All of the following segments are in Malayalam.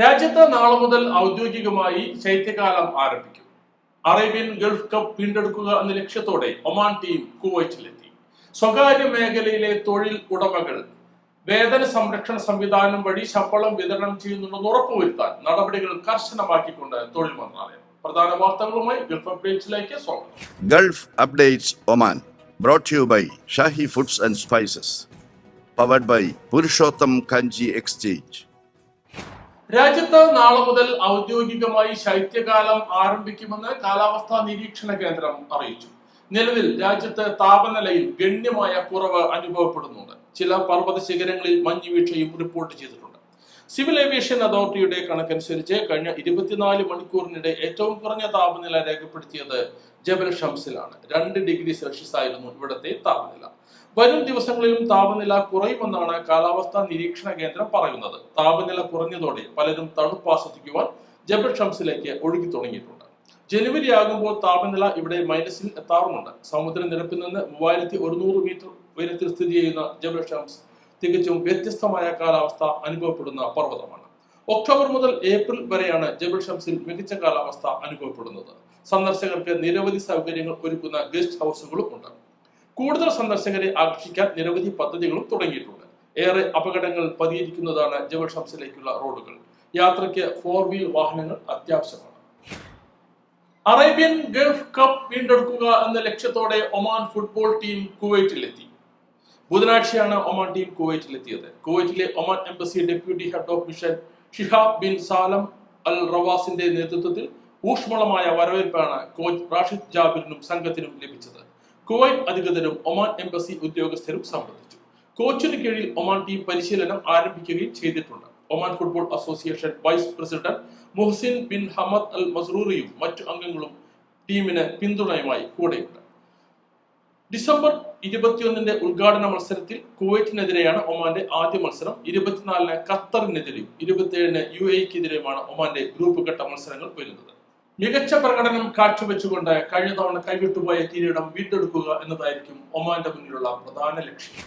രാജ്യത്ത് നാളെ മുതൽ ഔദ്യോഗികമായി ശൈത്യകാലം ആരംഭിക്കും. അറേബ്യൻ ഗൾഫ് കപ്പ് വീണ്ടെടുക്കുക എന്ന ലക്ഷ്യത്തോടെ ഒമാൻ ടീം കുവൈറ്റിലെത്തി. സ്വകാര്യ മേഖലയിലെ തൊഴിൽ ഉടമകൾ വേതന സംരക്ഷണ സംവിധാനം വഴി ശമ്പളം വിതരണം ചെയ്യുന്നുണ്ടെന്ന് ഉറപ്പുവരുത്താൻ നടപടികൾ കർശനമാക്കിക്കൊണ്ട് തൊഴിൽ മന്ത്രാലയം. പ്രധാന വാർത്തകളുമായി ഗൾഫ് അപ്ഡേറ്റ്സിലേക്ക് സ്വാഗതം. Gulf updates Oman brought you by Shahi foods and spices powered by Purushottam Kanji Exchange. രാജ്യത്ത് നാളെ മുതൽ ഔദ്യോഗികമായി ശൈത്യകാലം ആരംഭിക്കുമെന്ന് കാലാവസ്ഥാ നിരീക്ഷണ കേന്ദ്രം അറിയിച്ചു. നിലവിൽ രാജ്യത്ത് താപനിലയിൽ ഗണ്യമായ കുറവ് അനുഭവപ്പെടുന്നുണ്ട്. ചില പർവത ശിഖരങ്ങളിൽ മഞ്ഞുവീഴ്ചയും റിപ്പോർട്ട് ചെയ്തിട്ടുണ്ട്. സിവിൽ ഏവിയേഷൻ അതോറിറ്റിയുടെ കണക്കനുസരിച്ച് കഴിഞ്ഞ ഇരുപത്തിനാല് മണിക്കൂറിനിടെ ഏറ്റവും കുറഞ്ഞ താപനില രേഖപ്പെടുത്തിയത് ജബൽ ഷംസിലാണ്. രണ്ട് ഡിഗ്രി സെൽഷ്യസ് ആയിരുന്നു ഇവിടുത്തെ താപനില. വരും ദിവസങ്ങളിലും താപനില കുറയുമെന്നാണ് കാലാവസ്ഥാ നിരീക്ഷണ കേന്ദ്രം പറയുന്നത്. താപനില കുറഞ്ഞതോടെ പലരും തണുപ്പ് ആസ്വദിക്കുവാൻ ജബൽ ഷംസിലേക്ക് ഒഴുകി തുടങ്ങിയിട്ടുണ്ട്. ജനുവരി ആകുമ്പോൾ താപനില ഇവിടെ മൈനസിൽ എത്താറുമുണ്ട്. സമുദ്രനിരപ്പിൽ നിന്ന് മൂവായിരത്തി ഒരുന്നൂറ് മീറ്റർ ഉയരത്തിൽ സ്ഥിതി ചെയ്യുന്ന ജബൽ ഷംസ് തികച്ചും വ്യത്യസ്തമായ കാലാവസ്ഥ അനുഭവപ്പെടുന്ന പർവതമാണ്. ഒക്ടോബർ മുതൽ ഏപ്രിൽ വരെയാണ് ജബൽ ഷംസിൽ മികച്ച കാലാവസ്ഥ അനുഭവപ്പെടുന്നത്. സന്ദർശകർക്ക് നിരവധി സൗകര്യങ്ങൾ ഒരുക്കുന്ന ഗസ്റ്റ് ഹൗസുകളും ഉണ്ട്. കൂടുതൽ സന്ദർശകരെ ആകർഷിക്കാൻ നിരവധി പദ്ധതികളും തുടങ്ങിയിട്ടുണ്ട്. ഏറെ അപകടങ്ങൾ പതിയിരിക്കുന്നതാണ് ജബൽ റോഡുകൾ. യാത്രയ്ക്ക് ഫോർ വീൽ വാഹനങ്ങൾ അത്യാവശ്യമാണ്. അറേബ്യൻ ഗൾഫ് കപ്പ് വീണ്ടെടുക്കുക എന്ന ലക്ഷ്യത്തോടെ ഒമാൻ ഫുട്ബോൾ ടീം കുവൈറ്റിലെത്തി. ബുധനാഴ്ചയാണ് ഒമാൻ ടീം കുവൈറ്റിലെത്തിയത്. കുവൈറ്റിലെ Oman embassy deputy head of mission Shihab bin Salem Al റവാസിന്റെ നേതൃത്വത്തിൽ ഊഷ്മളമായ വരവേൽപ്പാണ് കോച്ച് റാഷിദ് ജാബിറിനും സംഘത്തിനും ലഭിച്ചത്. കുവൈറ്റ് അധികൃതരും ഒമാൻ എംബസി ഉദ്യോഗസ്ഥരും സംബന്ധിച്ചു. കോച്ചിന് കീഴിൽ ഒമാൻ ടീം പരിശീലനം ആരംഭിക്കുകയും ചെയ്തിട്ടുണ്ട്. Oman football association vice president Muhsin bin Hamad Al മസ്റൂറിയും മറ്റു അംഗങ്ങളും ടീമിന് പിന്തുണയുമായി കൂടെയുണ്ട്. ഡിസംബർ ഇരുപത്തിയൊന്നിന്റെ ഉദ്ഘാടന മത്സരത്തിൽ കുവൈറ്റിനെതിരെയാണ് ഒമാന്റെ ആദ്യ മത്സരം. ഇരുപത്തിനാലിന് ഖത്തറിനെതിരെയും ഇരുപത്തിയേഴിന് യു എക്കെതിരെയുമാണ് ഒമാന്റെ ഗ്രൂപ്പ് ഘട്ട മത്സരങ്ങൾ വരുന്നത്. മികച്ച പ്രകടനം കാഴ്ചവെച്ചുകൊണ്ട് കഴിഞ്ഞ തവണ കൈവിട്ടുപോയ കിരീടം വീണ്ടെടുക്കുക എന്നതായിരിക്കും ഒമാന്റെ മുന്നിലുള്ള പ്രധാന ലക്ഷ്യം.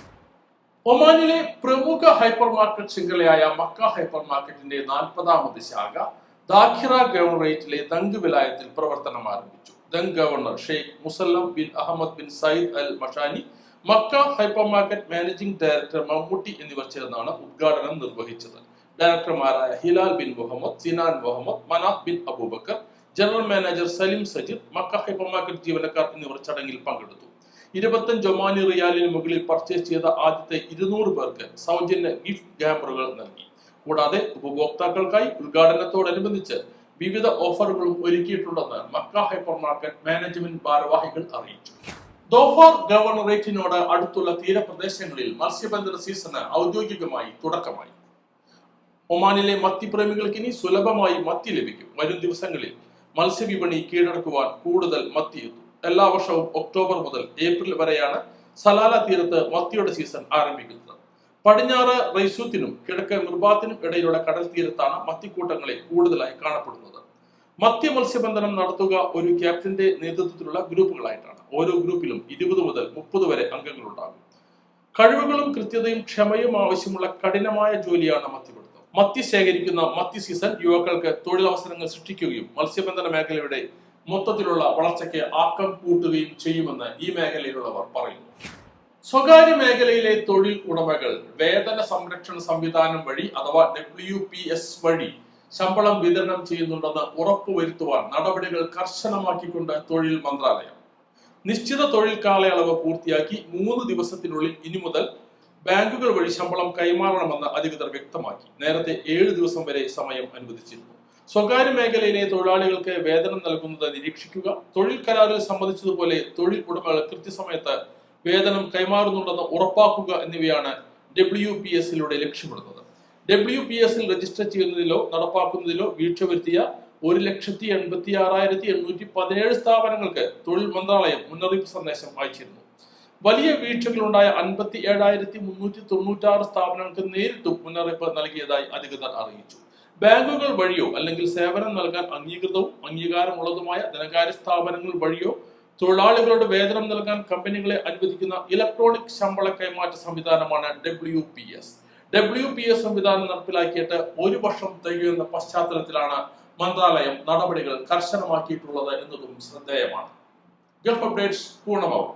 ഒമാനിലെ പ്രമുഖ ഹൈപ്പർ മാർക്കറ്റ് ശൃംഖലയായ മക്ക ഹൈപ്പർ മാർക്കറ്റിന്റെ നാൽപ്പതാമത് ശാഖ ദാഖിറ ഗവർണറേറ്റിലെ ദങ്ക് വിലായത്തിൽ പ്രവർത്തനം ആരംഭിച്ചു. Dhank governor Sheikh Musallam bin Ahmed bin Saeed Al Mashani Makkah hyper market managing director Mammootty എന്നിവർ ചേർന്നാണ് ഉദ്ഘാടനം നിർവഹിച്ചത്. ഡയറക്ടർമാരായ Hilal bin Muhammad Sinan Muhammad Manaf bin Abubakar general manager Salim Sajir Makkah hyper market ജീവനക്കാർ എന്നിവർ ചടങ്ങിൽ പങ്കെടുത്തു. ഇരുപത്തഞ്ച് ഒമാനി റിയാലിന് മുകളിൽ പർച്ചേസ് ചെയ്ത ആദ്യത്തെ ഇരുന്നൂറ് പേർക്ക് സൗജന്യ ഗിഫ്റ്റ് ഗ്യാമ്പറുകൾ നൽകി. കൂടാതെ ഉപഭോക്താക്കൾക്കായി ഉദ്ഘാടനത്തോടനുബന്ധിച്ച് വിവിധ ഓഫറുകളും ഒരുക്കിയിട്ടുണ്ടെന്ന് മക്ക ഹൈപ്പർ മാർക്കറ്റ് മാനേജ്മെന്റ് ഭാരവാഹികൾ അറിയിച്ചു. ദോഫാർ ഗവർണറേറ്റിനോട് അടുത്തുള്ള തീരപ്രദേശങ്ങളിൽ മത്സ്യബന്ധന സീസണ് ഔദ്യോഗികമായി തുടക്കമായി. ഒമാനിലെ മത്തിപ്രേമികൾക്ക് ഇനി സുലഭമായി മത്തി ലഭിക്കും. വരും ദിവസങ്ങളിൽ മത്സ്യവിപണി കീഴടക്കുവാൻ കൂടുതൽ മത്തിയെത്തും എല്ലാ വർഷവും ഒക്ടോബർ മുതൽ ഏപ്രിൽ വരെയാണ് സലാല തീരത്ത് മത്തിയുടെ സീസൺ ആരംഭിക്കുന്നത്. പടിഞ്ഞാറ് റൈസൂത്തിനും കിഴക്ക് മിർബാത്തിനും ഇടയിലുള്ള കടൽ തീരത്താണ് മത്തിക്കൂട്ടങ്ങളെ കൂടുതലായി കാണപ്പെടുന്നത്. മത്തി മത്സ്യബന്ധനം നടത്തുക ഒരു ക്യാപ്റ്റന്റെ നേതൃത്വത്തിലുള്ള ഗ്രൂപ്പുകളായിട്ടാണ്. ഓരോ ഗ്രൂപ്പിലും ഇരുപത് മുതൽ മുപ്പത് വരെ അംഗങ്ങളുണ്ടാകും. കഴിവുകളും കൃത്യതയും ക്ഷമയും ആവശ്യമുള്ള കഠിനമായ ജോലിയാണ് മത്തിപിടുത്തം മത്തി ശേഖരിക്കുന്ന മത്തി സീസൺ യുവാക്കൾക്ക് തൊഴിലവസരങ്ങൾ സൃഷ്ടിക്കുകയും മത്സ്യബന്ധന മേഖലയുടെ മൊത്തത്തിലുള്ള വളർച്ചയ്ക്ക് ആക്കം കൂട്ടുകയും ചെയ്യുമെന്ന് ഈ മേഖലയിലുള്ളവർ പറയുന്നു. സ്വകാര്യ മേഖലയിലെ തൊഴിൽ ഉടമകൾ വേതന സംരക്ഷണ സംവിധാനം വഴി അഥവാ ഡബ്ല്യു പി എസ് വഴി ശമ്പളം വിതരണം ചെയ്യുന്നുണ്ടെന്ന് ഉറപ്പുവരുത്തുവാൻ നടപടികൾ കർശനമാക്കിക്കൊണ്ട് തൊഴിൽ മന്ത്രാലയം. നിശ്ചിത തൊഴിൽ കാലയളവ് പൂർത്തിയാക്കി മൂന്ന് ദിവസത്തിനുള്ളിൽ ഇനി മുതൽ ബാങ്കുകൾ വഴി ശമ്പളം കൈമാറണമെന്ന് അധികൃതർ വ്യക്തമാക്കി. നേരത്തെ ഏഴ് ദിവസം വരെ സമയം അനുവദിച്ചിരുന്നു. സ്വകാര്യ മേഖലയിലെ തൊഴിലാളികൾക്ക് വേതനം നൽകുന്നത് നിരീക്ഷിക്കുക തൊഴിൽ കരാറിൽ സംബന്ധിച്ചതുപോലെ തൊഴിൽ ഉടമകൾ കൃത്യസമയത്ത് വേതനം കൈമാറുന്നുണ്ടെന്ന് ഉറപ്പാക്കുക എന്നിവയാണ് ഡബ്ല്യു പി എസിലൂടെ ലക്ഷ്യമിടുന്നത്. ഡബ്ല്യു പി എസിൽ രജിസ്റ്റർ ചെയ്യുന്നതിലോ നടപ്പാക്കുന്നതിലോ വീഴ്ച വരുത്തിയ ഒരു ലക്ഷത്തി എൺപത്തി ആറായിരത്തി എണ്ണൂറ്റി പതിനേഴ് സ്ഥാപനങ്ങൾക്ക് തൊഴിൽ മന്ത്രാലയം മുന്നറിയിപ്പ് സന്ദേശം അയച്ചിരുന്നു. വലിയ വീഴ്ചകളുണ്ടായ അൻപത്തി ഏഴായിരത്തി മുന്നൂറ്റി തൊണ്ണൂറ്റാറ് സ്ഥാപനങ്ങൾക്ക് നേരിട്ടും മുന്നറിയിപ്പ് നൽകിയതായി അധികൃതർ അറിയിച്ചു. ബാങ്കുകൾ വഴിയോ അല്ലെങ്കിൽ സേവനം നൽകാൻ അംഗീകൃതവും അംഗീകാരമുള്ളതുമായ ധനകാര്യ സ്ഥാപനങ്ങൾ വഴിയോ തൊഴിലാളികളുടെ വേതനം നൽകാൻ കമ്പനികളെ അനുവദിക്കുന്ന ഇലക്ട്രോണിക് ശമ്പള കൈമാറ്റ സംവിധാനമാണ് W P S. W P S സംവിധാനം നടപ്പിലാക്കിയിട്ട് ഒരു വർഷം തികയുന്ന പശ്ചാത്തലത്തിലാണ് മന്ത്രാലയം നടപടികൾ കർശനമാക്കിയിട്ടുള്ളത് എന്നതും ശ്രദ്ധേയമാണ്. Gulf updates പൂർണമാവും.